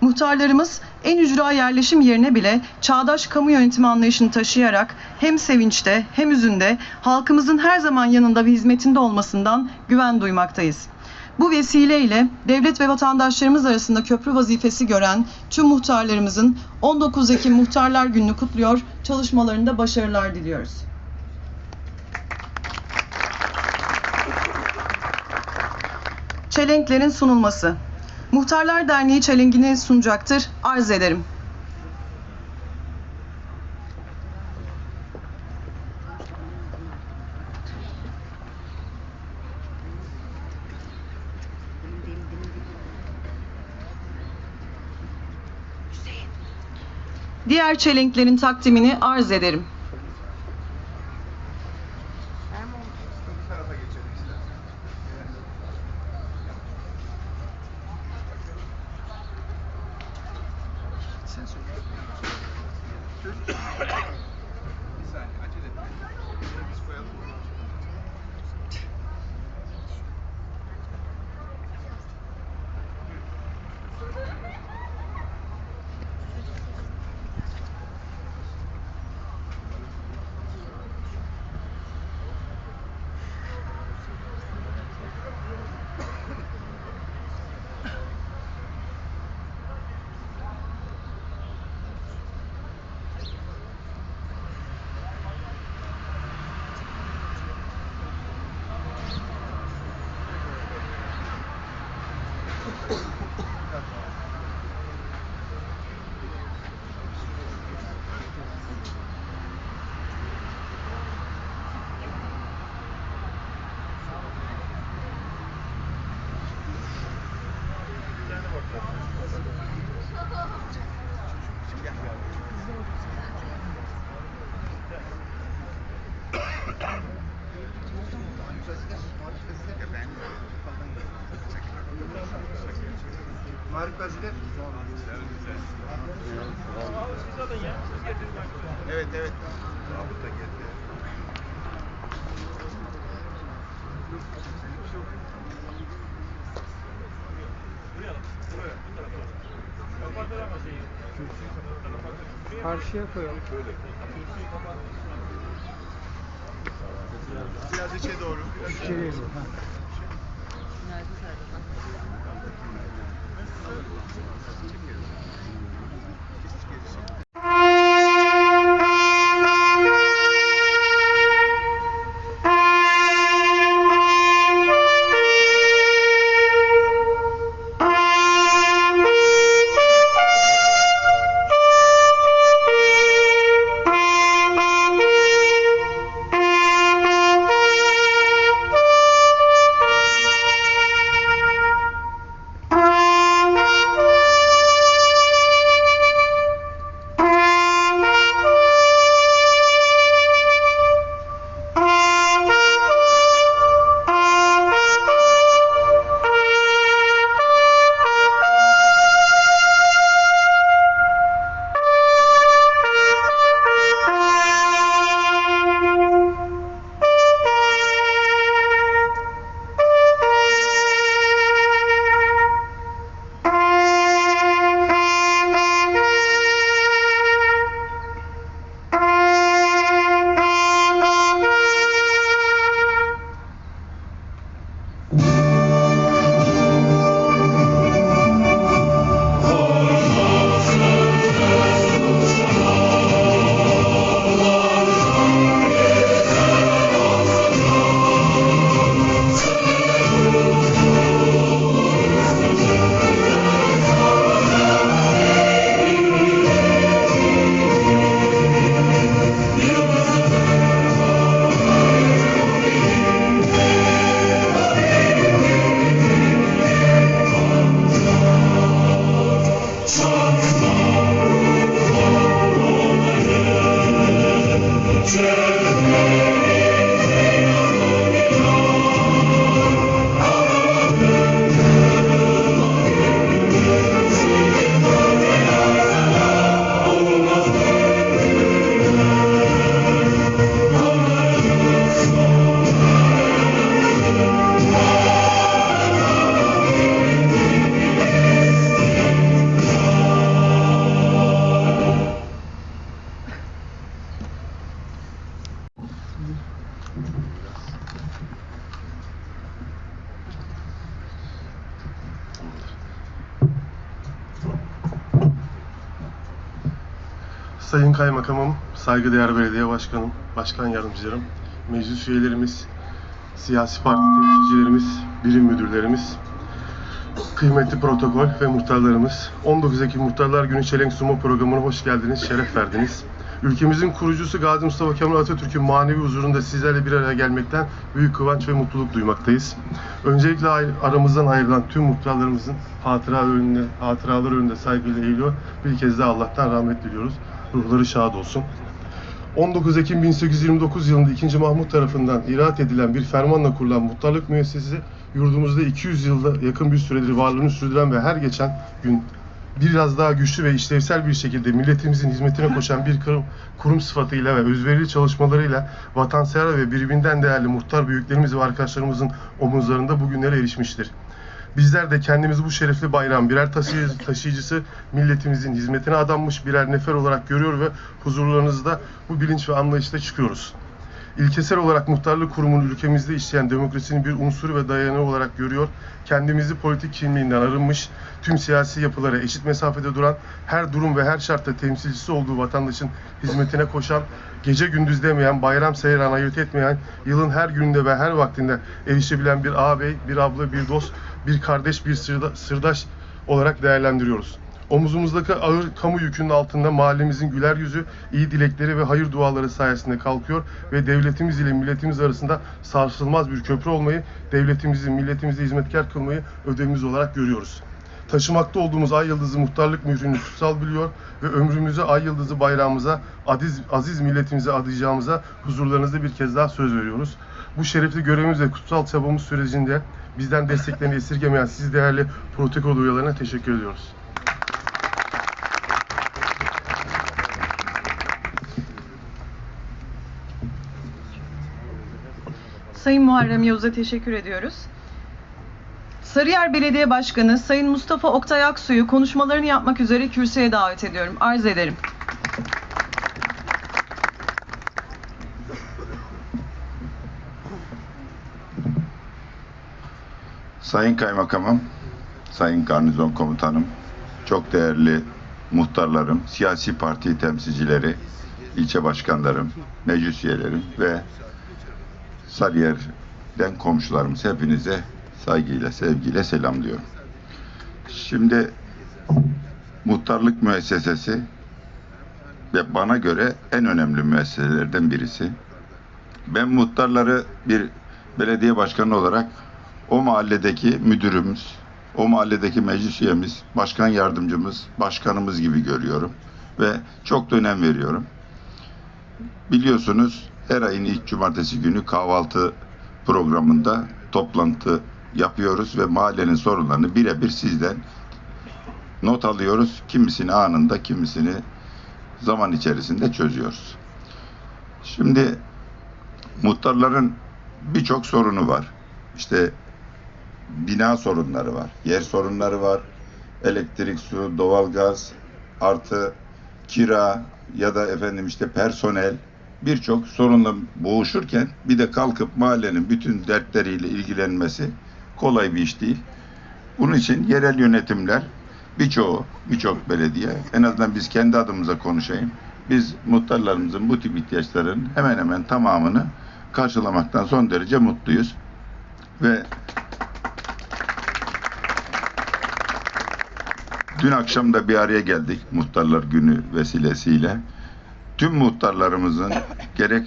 Muhtarlarımız en ücra yerleşim yerine bile çağdaş kamu yönetimi anlayışını taşıyarak hem sevinçte hem üzünde halkımızın her zaman yanında ve hizmetinde olmasından güven duymaktayız. Bu vesileyle devlet ve vatandaşlarımız arasında köprü vazifesi gören tüm muhtarlarımızın 19 Ekim Muhtarlar Günü'nü kutluyor, çalışmalarında başarılar diliyoruz. Çelenklerin sunulması. Muhtarlar Derneği çelenkini sunacaktır. Arz ederim. Diğer çelenklerin takdimini arz ederim. Evet evet. Zabıta geldi. Karşıya koyalım. Biraz içe doğru. Biraz içe doğru. Günaydın Serdar. Saygıdeğer belediye başkanım, başkan yardımcılarım, meclis üyelerimiz, siyasi parti temsilcilerimiz, birim müdürlerimiz, kıymetli protokol ve muhtarlarımız, 19 Ekim Muhtarlar Günü Çelenk Sunma programına hoş geldiniz, şeref verdiniz. Ülkemizin kurucusu Gazi Mustafa Kemal Atatürk'ün manevi huzurunda sizlerle bir araya gelmekten büyük kıvanç ve mutluluk duymaktayız. Öncelikle aramızdan ayrılan tüm muhtarlarımızın hatıra önünde, hatıralar önünde saygıyla eğiliyor. Bir kez daha Allah'tan rahmet diliyoruz. Ruhları şad olsun. 19 Ekim 1829 yılında 2. Mahmut tarafından iraat edilen bir fermanla kurulan muhtarlık müessesesi yurdumuzda 200 yılda yakın bir süredir varlığını sürdüren ve her geçen gün biraz daha güçlü ve işlevsel bir şekilde milletimizin hizmetine koşan bir kurum, kurum sıfatıyla ve özverili çalışmalarıyla vatansever ve birbirinden değerli muhtar büyüklerimiz ve arkadaşlarımızın omuzlarında bugünlere erişmiştir. Bizler de kendimizi bu şerefli bayrağın birer taşıyıcı- taşıyıcısı, milletimizin hizmetine adanmış birer nefer olarak görüyor ve huzurlarınızda bu bilinç ve anlayışla çıkıyoruz. İlkesel olarak muhtarlık kurumunun ülkemizde işleyen demokrasinin bir unsuru ve dayanağı olarak görüyor. Kendimizi politik kimliğinden arınmış, tüm siyasi yapılara eşit mesafede duran, her durum ve her şartta temsilcisi olduğu vatandaşın hizmetine koşan, gece gündüz demeyen, bayram seyran ayırt etmeyen, yılın her gününde ve her vaktinde erişebilen bir ağabey, bir abla, bir dost, bir kardeş, bir sırda- sırdaş olarak değerlendiriyoruz. Omuzumuzdaki ağır kamu yükünün altında mahallemizin güler yüzü, iyi dilekleri ve hayır duaları sayesinde kalkıyor ve devletimiz ile milletimiz arasında sarsılmaz bir köprü olmayı, devletimizi, milletimize hizmetkar kılmayı ödevimiz olarak görüyoruz. Taşımakta olduğumuz ay yıldızı muhtarlık mührünü kutsal biliyor ve ömrümüzü ay yıldızı bayrağımıza, aziz, aziz milletimize adayacağımıza huzurlarınızda bir kez daha söz veriyoruz. Bu şerefli görevimiz ve kutsal çabamız sürecinde bizden desteklerini esirgemeyen siz değerli protokol üyelerine teşekkür ediyoruz. Sayın Muharrem Yavuz'a teşekkür ediyoruz. Sarıyer Belediye Başkanı Sayın Mustafa Oktay Aksu'yu konuşmalarını yapmak üzere kürsüye davet ediyorum. Arz ederim. Sayın Kaymakamım, Sayın Garnizon Komutanım, çok değerli muhtarlarım, siyasi parti temsilcileri, ilçe başkanlarım, meclis üyelerim ve Sarıyer'den komşularımız hepinize saygıyla, sevgiyle selamlıyorum. Şimdi muhtarlık müessesesi ve bana göre en önemli müesseselerden birisi. Ben muhtarları bir belediye başkanı olarak o mahalledeki müdürümüz, o mahalledeki meclis üyemiz, başkan yardımcımız, başkanımız gibi görüyorum ve çok da önem veriyorum. Biliyorsunuz her ayın ilk cumartesi günü kahvaltı programında toplantı yapıyoruz ve mahallenin sorunlarını birebir sizden not alıyoruz. Kimisini anında, kimisini zaman içerisinde çözüyoruz. Şimdi muhtarların birçok sorunu var. İşte bina sorunları var, yer sorunları var, elektrik, su, doğalgaz, artı kira ya da efendim işte personel birçok sorunla boğuşurken bir de kalkıp mahallenin bütün dertleriyle ilgilenmesi kolay bir iş değil. Bunun için yerel yönetimler birçoğu, birçok belediye en azından biz kendi adımıza konuşayım. Biz muhtarlarımızın bu tip ihtiyaçların hemen hemen tamamını karşılamaktan son derece mutluyuz. Ve dün akşam da bir araya geldik muhtarlar günü vesilesiyle. Tüm muhtarlarımızın gerek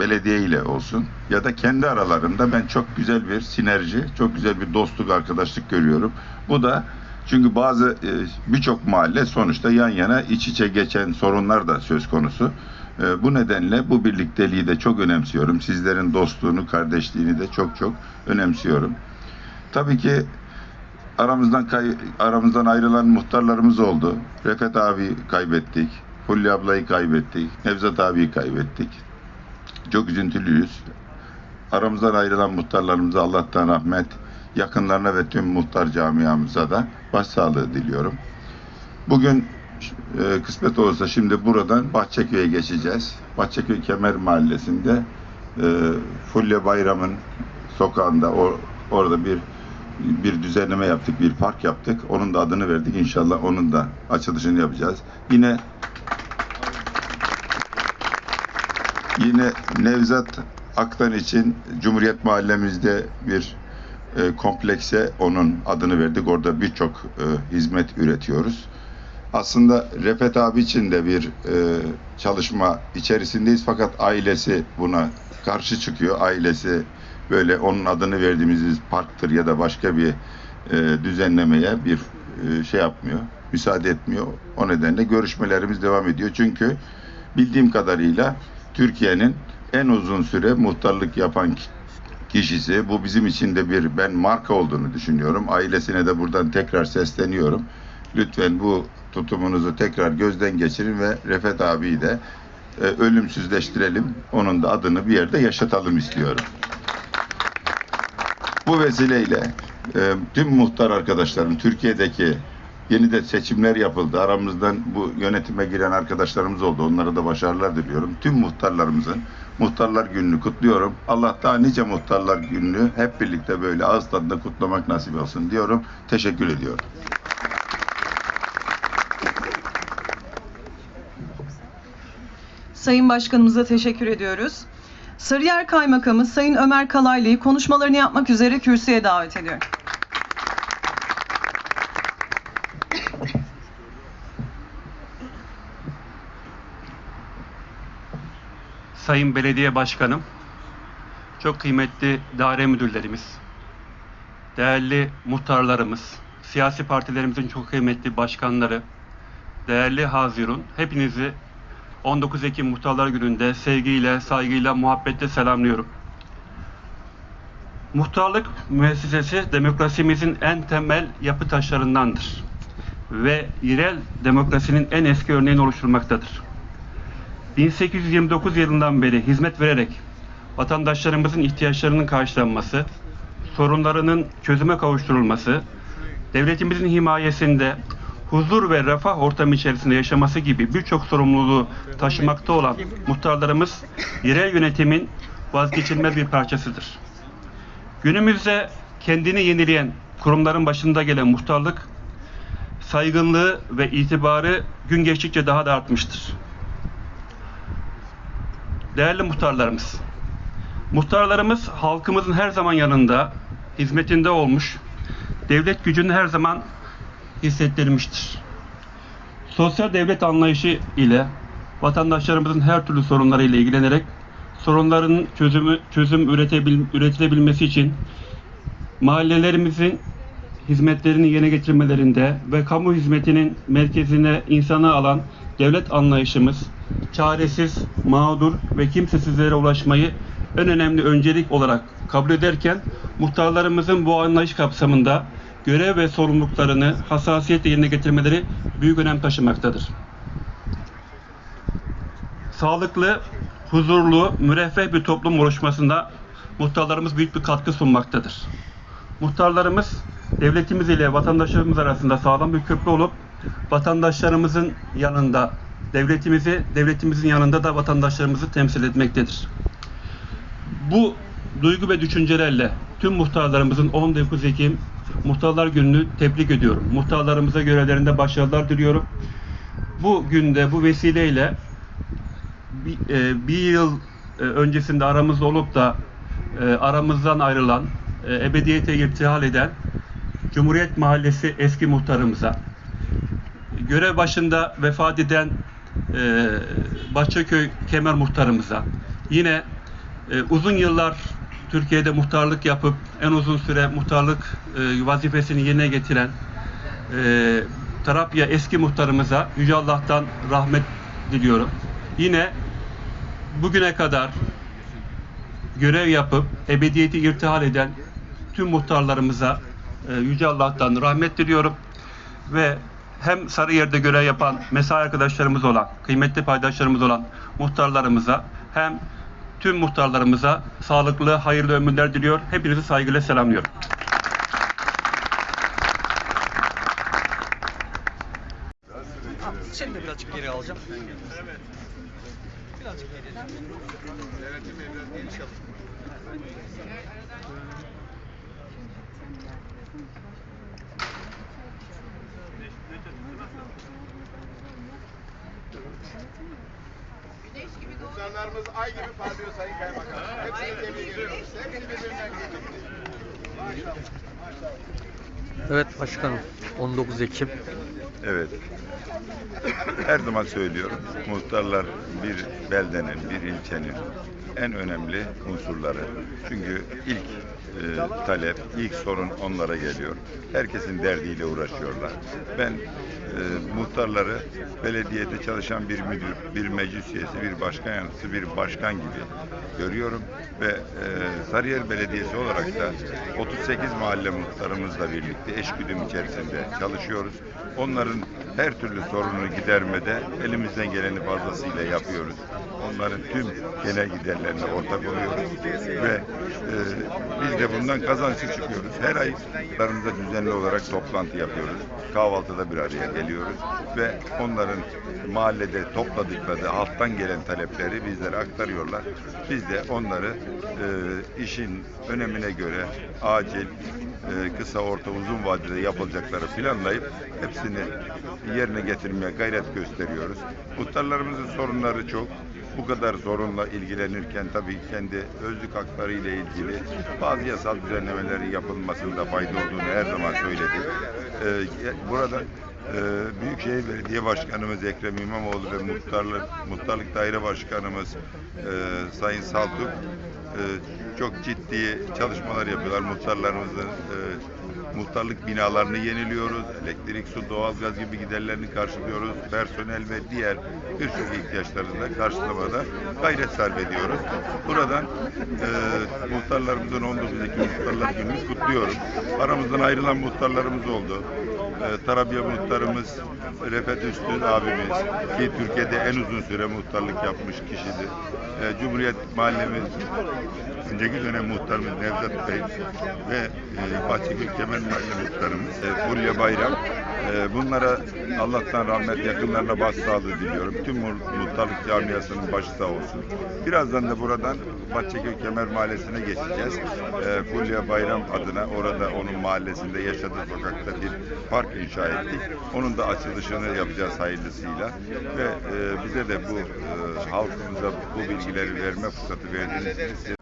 belediye ile olsun ya da kendi aralarında ben çok güzel bir sinerji, çok güzel bir dostluk, arkadaşlık görüyorum. Bu da çünkü bazı e, birçok mahalle sonuçta yan yana iç içe geçen sorunlar da söz konusu. E, Bu nedenle bu birlikteliği de çok önemsiyorum. Sizlerin dostluğunu, kardeşliğini de çok çok önemsiyorum. Tabii ki aramızdan aramızdan ayrılan muhtarlarımız oldu. Refet abi kaybettik. Hulya ablayı kaybettik. Nevzat abiyi kaybettik. Çok üzüntülüyüz. Aramızdan ayrılan muhtarlarımıza Allah'tan rahmet, yakınlarına ve tüm muhtar camiamıza da başsağlığı diliyorum. Bugün e, kısmet olursa şimdi buradan Bahçeköy'e geçeceğiz. Bahçeköy Kemer Mahallesi'nde e, Fulya Bayram'ın sokağında o, orada bir bir düzenleme yaptık, bir park yaptık. Onun da adını verdik. İnşallah onun da açılışını yapacağız. Yine Yine Nevzat Aktan için Cumhuriyet Mahallemizde bir e, komplekse onun adını verdik. Orada birçok e, hizmet üretiyoruz. Aslında Refet abi için de bir e, çalışma içerisindeyiz fakat ailesi buna karşı çıkıyor. Ailesi böyle onun adını verdiğimiz parktır ya da başka bir e, düzenlemeye bir e, şey yapmıyor, müsaade etmiyor. O nedenle görüşmelerimiz devam ediyor. Çünkü bildiğim kadarıyla Türkiye'nin en uzun süre muhtarlık yapan ki- kişisi. Bu bizim için de bir ben marka olduğunu düşünüyorum. Ailesine de buradan tekrar sesleniyorum. Lütfen bu tutumunuzu tekrar gözden geçirin ve Refet abiyi de e, ölümsüzleştirelim. Onun da adını bir yerde yaşatalım istiyorum. Bu vesileyle e, tüm muhtar arkadaşlarım Türkiye'deki yeni de seçimler yapıldı. Aramızdan bu yönetime giren arkadaşlarımız oldu. Onlara da başarılar diliyorum. Tüm muhtarlarımızın Muhtarlar Günü'nü kutluyorum. Allah daha nice Muhtarlar Günü'nü hep birlikte böyle ağız tadında kutlamak nasip olsun diyorum. Teşekkür ediyorum. Sayın Başkanımıza teşekkür ediyoruz. Sarıyer Kaymakamı Sayın Ömer Kalaylı'yı konuşmalarını yapmak üzere kürsüye davet ediyorum. Sayın Belediye Başkanım, çok kıymetli daire müdürlerimiz, değerli muhtarlarımız, siyasi partilerimizin çok kıymetli başkanları, değerli Hazirun, hepinizi 19 Ekim Muhtarlar Günü'nde sevgiyle, saygıyla, muhabbetle selamlıyorum. Muhtarlık müessesesi demokrasimizin en temel yapı taşlarındandır ve yerel demokrasinin en eski örneğini oluşturmaktadır. 1829 yılından beri hizmet vererek vatandaşlarımızın ihtiyaçlarının karşılanması, sorunlarının çözüme kavuşturulması, devletimizin himayesinde huzur ve refah ortamı içerisinde yaşaması gibi birçok sorumluluğu taşımakta olan muhtarlarımız yerel yönetimin vazgeçilmez bir parçasıdır. Günümüzde kendini yenileyen kurumların başında gelen muhtarlık saygınlığı ve itibarı gün geçtikçe daha da artmıştır. Değerli muhtarlarımız, muhtarlarımız halkımızın her zaman yanında, hizmetinde olmuş, devlet gücünü her zaman hissettirmiştir. Sosyal devlet anlayışı ile vatandaşlarımızın her türlü sorunlarıyla ilgilenerek sorunların çözümü çözüm üretebil, üretilebilmesi için mahallelerimizin hizmetlerini yerine getirmelerinde ve kamu hizmetinin merkezine insanı alan devlet anlayışımız çaresiz, mağdur ve kimsesizlere ulaşmayı en önemli öncelik olarak kabul ederken muhtarlarımızın bu anlayış kapsamında görev ve sorumluluklarını hassasiyetle yerine getirmeleri büyük önem taşımaktadır. Sağlıklı, huzurlu, müreffeh bir toplum oluşmasında muhtarlarımız büyük bir katkı sunmaktadır. Muhtarlarımız devletimiz ile vatandaşlarımız arasında sağlam bir köprü olup vatandaşlarımızın yanında devletimizi, devletimizin yanında da vatandaşlarımızı temsil etmektedir. Bu duygu ve düşüncelerle tüm muhtarlarımızın 19 Ekim Muhtarlar Günü'nü tebrik ediyorum. Muhtarlarımıza görevlerinde başarılar diliyorum. Bu günde, bu vesileyle bir, e, bir yıl e, öncesinde aramızda olup da e, aramızdan ayrılan, e, ebediyete irtihal eden Cumhuriyet Mahallesi eski muhtarımıza, görev başında vefat eden e, Bahçeköy Kemer muhtarımıza, yine e, uzun yıllar Türkiye'de muhtarlık yapıp en uzun süre muhtarlık e, vazifesini yerine getiren e, Tarapya eski muhtarımıza Yüce Allah'tan rahmet diliyorum. Yine bugüne kadar görev yapıp ebediyeti irtihal eden tüm muhtarlarımıza e, Yüce Allah'tan rahmet diliyorum. Ve hem Sarıyer'de görev yapan mesai arkadaşlarımız olan, kıymetli paydaşlarımız olan muhtarlarımıza hem tüm muhtarlarımıza sağlıklı, hayırlı ömürler diliyor. Hepinizi saygıyla selamlıyorum. Şimdi birazcık geri alacağım. Birazcık geri. Devletim evlat ay gibi parlıyor Sayın Kaymakam. Hepsini tebrik ediyoruz. Hepsi birbirinden güzel. Maşallah. Maşallah. Evet başkanım 19 Ekim Evet. Her zaman söylüyorum. Muhtarlar bir beldenin, bir ilçenin en önemli unsurları. Çünkü ilk e, talep, ilk sorun onlara geliyor. Herkesin derdiyle uğraşıyorlar. Ben e, muhtarları belediyede çalışan bir müdür, bir meclis üyesi, bir başkan yardımcısı, bir başkan gibi görüyorum ve e, Sarıyer Belediyesi olarak da 38 mahalle muhtarımızla birlikte eşgüdüm içerisinde çalışıyoruz. Onların her türlü sorununu gidermede elimizden geleni fazlasıyla yapıyoruz. Onların tüm genel giderlerine ortak oluyoruz ve e, biz de bundan kazançlı çıkıyoruz. Her ay aramızda düzenli olarak toplantı yapıyoruz. Kahvaltıda bir araya geliyoruz ve onların mahallede topladıkları halktan gelen talepleri bizlere aktarıyorlar. Biz de onları e, işin önemine göre acil, e, kısa, orta, uzun vadede yapılacakları planlayıp hepsini yerine getirmeye gayret gösteriyoruz. Muhtarlarımızın sorunları çok. Bu kadar sorunla ilgilenirken tabii kendi özlük hakları ile ilgili bazı yasal düzenlemelerin yapılmasında fayda olduğunu her zaman söyledik. Ee, burada e, Büyükşehir Belediye Başkanımız Ekrem İmamoğlu ve Muhtarlık, Muhtarlık Daire Başkanımız e, Sayın Saltuk e, çok ciddi çalışmalar yapıyorlar. Muhtarlarımızın e, muhtarlık binalarını yeniliyoruz. Elektrik, su, doğalgaz gibi giderlerini karşılıyoruz. Personel ve diğer birçok ihtiyaçlarını da karşılamada gayret sarf ediyoruz. Buradan e, muhtarlarımızın 19 Ekim Muhtarlar Günü'nü kutluyorum. Aramızdan ayrılan muhtarlarımız oldu. E, Tarabya muhtarımız Refet Üstün abimiz ki Türkiye'de en uzun süre muhtarlık yapmış kişidir. E, Cumhuriyet Mahallemiz önceki dönem muhtarımız Nevzat Bey ve e, Bahçeköy Kemal Mahalle muhtarımız e, Fulya Bayram. E, bunlara Allah'tan rahmet yakınlarına başsağlığı diliyorum. Tüm mu- muhtarlık camiasının başı olsun. Birazdan da buradan Bahçeköy Kemer Mahallesi'ne geçeceğiz. E, Fulya Bayram adına orada onun mahallesinde yaşadığı sokakta bir park inşa ettik. Onun da açılışını yapacağız hayırlısıyla ve e, bize de bu e, halkımıza bu bilgileri verme fırsatı verdiğiniz için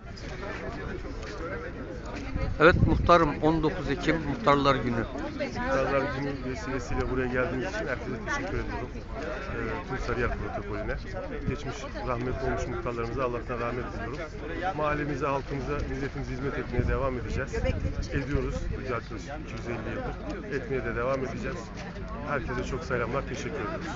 Evet muhtarım 19 Ekim Muhtarlar Günü Muhtarlar Günü vesilesiyle buraya geldiğiniz için herkese teşekkür ediyorum. Ee, tüm Sarıyer protokolüne. Geçmiş rahmetli olmuş muhtarlarımıza Allah'tan rahmet diliyorum. Mahallemize, halkımıza, milletimize hizmet etmeye devam edeceğiz. Ediyoruz yaklaşık 250 yıldır. Etmeye de devam edeceğiz. Herkese çok selamlar, teşekkür ediyoruz.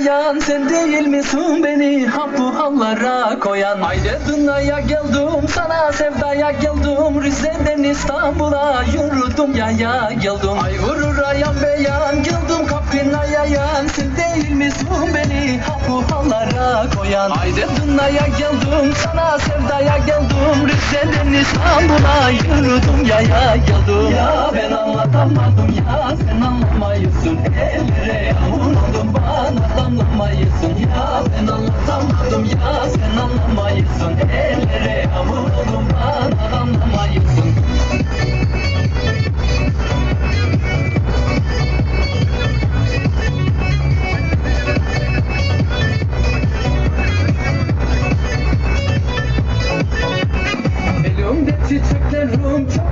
Kapına yayan Sen değil misin beni? Ha bu hallara koyan. Haydi. Dünyaya geldim sana sevdaya geldim. Rize'den İstanbul'a yürüdüm yaya geldim. Ay vurur ayan beyan geldim kapına yayan Sen değil misin beni bu hallara koyan. Haydi. Dünyaya geldim sana sevdaya geldim. Rize'den İstanbul'a yürüdüm yaya geldim. Ya ben anlatamadım ya sen anlamayısın Ellere yağmur oldum bana damlamayısın Ya ben anlatamadım ya sen anlamayısın Ellere yağmur oldum bana damlamayısın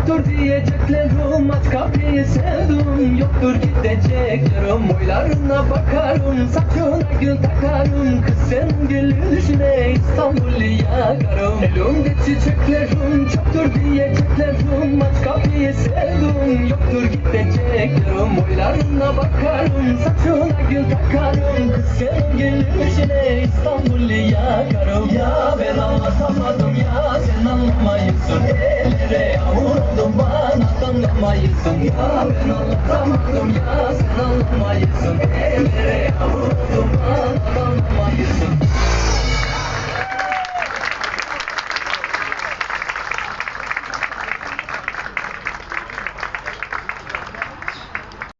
çiçeklerim çoktur diyeceklerim Aç kapıyı sevdim yoktur gideceklerim Boylarına bakarım. Saçına gül takarım. Kız sen gülüşüne İstanbul'u yakarım. Elimde çiçeklerim çoktur diyeceklerim Aç kapıyı sevdim yoktur gideceklerim Boylarına bakarım. Saçına gül takarım. Kız sen gülüşüne İstanbul'u yakarım. Ya ben anlatamadım ya sen anlamayısın Ellere yağmur oldum bana anlamayısın ya Ben anlatamadım ya sen anlamayısın Ellere yavrum anlamayısın